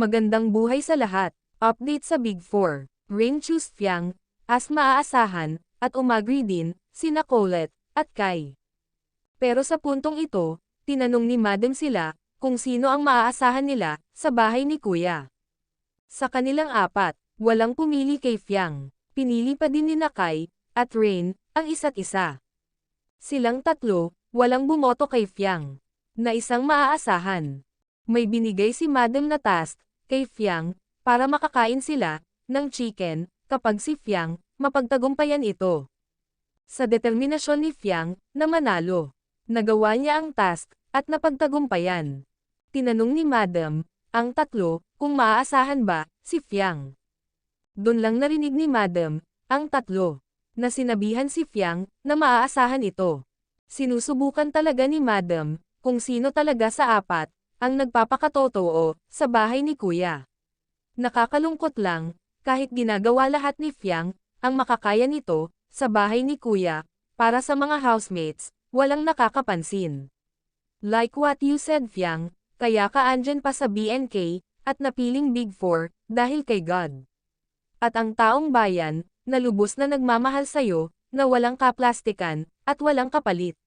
Magandang buhay sa lahat. Update sa Big Four. Rain choose Fiang, as maaasahan, at umagri din, sina Colette, at Kai. Pero sa puntong ito, tinanong ni Madam sila, kung sino ang maaasahan nila, sa bahay ni Kuya. Sa kanilang apat, walang pumili kay Fiang. Pinili pa din ni Kai, at Rain, ang isa't isa. Silang tatlo, walang bumoto kay Fiang. Na isang maaasahan. May binigay si Madam na task, kay Fiang, para makakain sila, ng chicken, kapag si Fiang, mapagtagumpayan ito. Sa determinasyon ni Fiang, na manalo. Nagawa niya ang task, at napagtagumpayan. Tinanong ni Madam, ang tatlo, kung maaasahan ba, si Fiang. Doon lang narinig ni Madam, ang tatlo, na sinabihan si Fiang, na maaasahan ito. Sinusubukan talaga ni Madam, kung sino talaga sa apat, ang nagpapakatotoo, sa bahay ni Kuya. Nakakalungkot lang, kahit ginagawa lahat ni Fiang, ang makakaya nito, sa bahay ni Kuya, para sa mga housemates, walang nakakapansin. Like what you said Fiang, kaya ka andyan pa sa BNK, at napiling Big Four, dahil kay God. At ang taong bayan, na lubos na nagmamahal sa'yo, na walang kaplastikan, at walang kapalit.